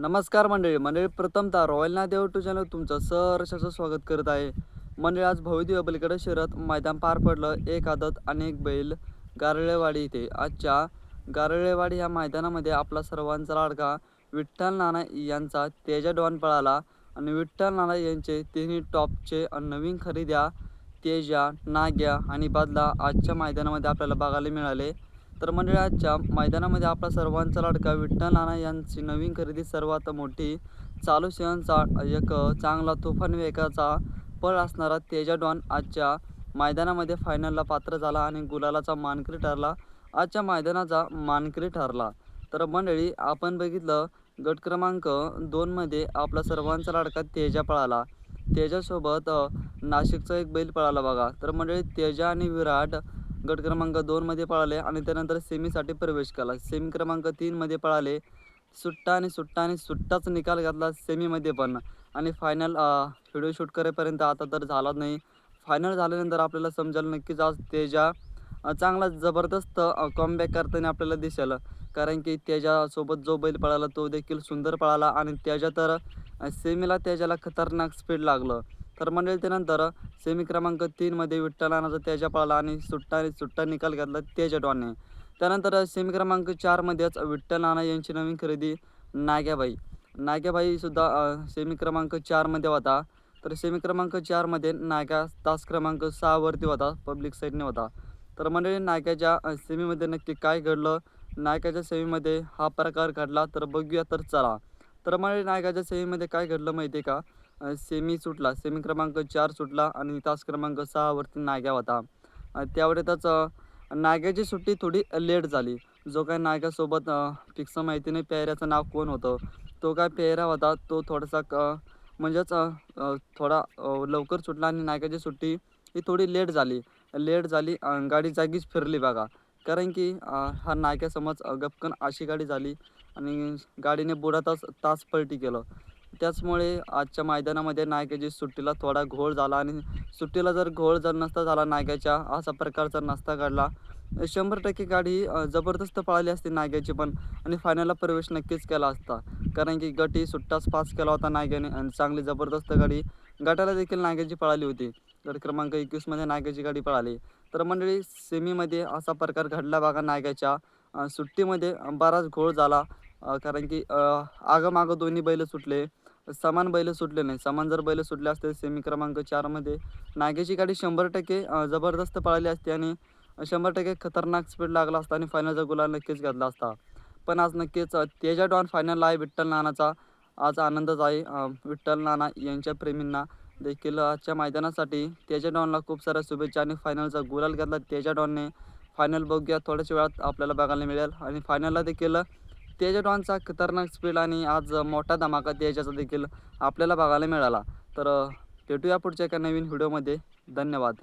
नमस्कार मंडळी मंडळी प्रथमतः रॉयल नादेव टू चॅनल तुमचं सहर्षाचं स्वागत करत आहे. मंडळी आज भव्यदिव्य अबलीकडे शहरात मैदान पार पडलं. एक आदत आणि एक बैल गारळेवाडी इथे. आजच्या गारळेवाडी ह्या मैदानामध्ये आपला सर्वांचा लाडका विठ्ठल नाना यांचा तेजा डॉन पळाला आणि विठ्ठल नाना यांचे तिन्ही टॉपचे नवीन खरेद्या तेजा नाग्या आणि बादला आजच्या मैदानामध्ये आपल्याला बघायला मिळाले. तर मंडळी आजच्या मैदानामध्ये आपला सर्वांचा लाडका विठ्ठल नाना यांची नवीन खरेदी सर्वात मोठी चालू सेवांचा एक चांगला तुफान वेगाचा पळ असणारा तेजा डॉन आजच्या मैदानामध्ये फायनलला पात्र झाला आणि गुलालाचा मानकरी ठरला. आजच्या मैदानाचा मानकरी ठरला. तर मंडळी आपण बघितलं गट क्रमांक दोनमध्ये आपला सर्वांचा लाडका तेजा पळाला. तेजासोबत नाशिकचा एक बैल पळाला बघा. तर मंडळी तेजा आणि विराट गट क्रमांक दोनमध्ये पळाले आणि त्यानंतर सेमीसाठी प्रवेश केला. सेमी क्रमांक तीनमध्ये पळाले. सुट्टा आणि सुट्टा आणि सुट्टाच निकाल घातला सेमीमध्ये पण. आणि फायनल व्हिडिओ शूट करेपर्यंत आता तर झालाच नाही. फायनल झाल्यानंतर आपल्याला समजेल नक्कीच आज तेजा चांगला जबरदस्त कॉमबॅक करताना आपल्याला दिसेल. कारण की त्याच्यासोबत जो बैल पळाला तो देखील सुंदर पळाला आणि त्याच्या तर सेमीला त्याच्याला खतरनाक स्पीड लागलं. तर मंडळी त्यानंतर सेमी क्रमांक तीनमध्ये विठ्ठलानाचा त्याच्या पळाला आणि सुट्टा सुट्टा निकाल घातला त्याच्या डॉनने. त्यानंतर सेमी क्रमांक चारमध्येच विठ्ठल नाना यांची नवीन खरेदी नाग्याबाई. नाग्याबाईसुद्धा सेमी क्रमांक चारमध्ये होता. तर सेमी क्रमांक चारमध्ये नाग्या तास क्रमांक सहावरती होता पब्लिक साईडने होता. तर मंडळी नायकाच्या सेमीमध्ये नक्की काय घडलं? नायकाच्या सेमीमध्ये हा प्रकार घडला तर बघूया तर चला. तर मंडळी नायकाच्या सेमीमध्ये काय घडलं माहिती आहे का? सेमी सुटला. सेमी क्रमांक चार सुटला आणि तास क्रमांक सहावरती नाग्या होता. त्यावेळेतच अ, नाग्याची सुट्टी थोडी लेट झाली. जो काय नायकासोबत फिक्स माहिती नाही पेहऱ्याचं नाव कोण होतं? तो काय पेहरा होता? तो थोडासा क म्हणजेच थोडा लवकर सुटला आणि नायकाची सुट्टी ही थोडी लेट झाली. लेट झाली गाडी जागीच फिरली बघा. कारण की हा नायकासमज गपकन अशी गाडी झाली आणि गाडीने बुडातच तास पलटी केलं. त्याचमुळे आजच्या मैदानामध्ये नायकाची सुट्टीला थोडा घोळ झाला आणि सुट्टीला जर घोळ जर नसता झाला नायकाच्या असा प्रकार जर नसता घडला शंभर टक्के गाडी जबरदस्त पळाली असती नायकाची पण आणि फायनलला प्रवेश नक्कीच केला असता. कारण की गटी सुट्टाच पास केला होता नायकाने आणि चांगली जबरदस्त गाडी गटाला देखील नायकाची पळाली होती. गट क्रमांक एकवीसमध्ये नायकाची गाडी पळाली. तर मंडळी सेमीमध्ये असा प्रकार घडला बघा नायकाच्या सुट्टीमध्ये बराच घोळ झाला. कारण की अ, आगमागं दोन्ही बैल सुटले. समान बैल सुटले नाही. समान जर बैल सुटले असते सेमी क्रमांक चारमध्ये नागेची गाडी शंभर टक्के जबरदस्त पळाली असती आणि शंभर टक्के खतरनाक स्पीड लागला असता आणि फायनलचा गुलाल नक्कीच घातला असता. पण आज नक्कीच तेजा डॉन फायनलला आहे विठ्ठल नानाचा. आज आनंदच आहे. विठ्ठल नाना यांच्या प्रेमींना देखील आजच्या मैदानासाठी तेजा डॉनला खूप साऱ्या शुभेच्छा आणि फायनलचा गुलाल घातला. तेजा डॉनने फायनल बघूया. थोड्याच वेळात आपल्याला बघायला मिळेल. आणि फायनलला देखील तेजा डॉनचा खतरनाक स्पीड आणि आज मोठा धमाका तेजाचा देखील आपल्याला बघायला मिळाला. तर भेटूया पुढच्या एका नवीन व्हिडिओमध्ये. धन्यवाद.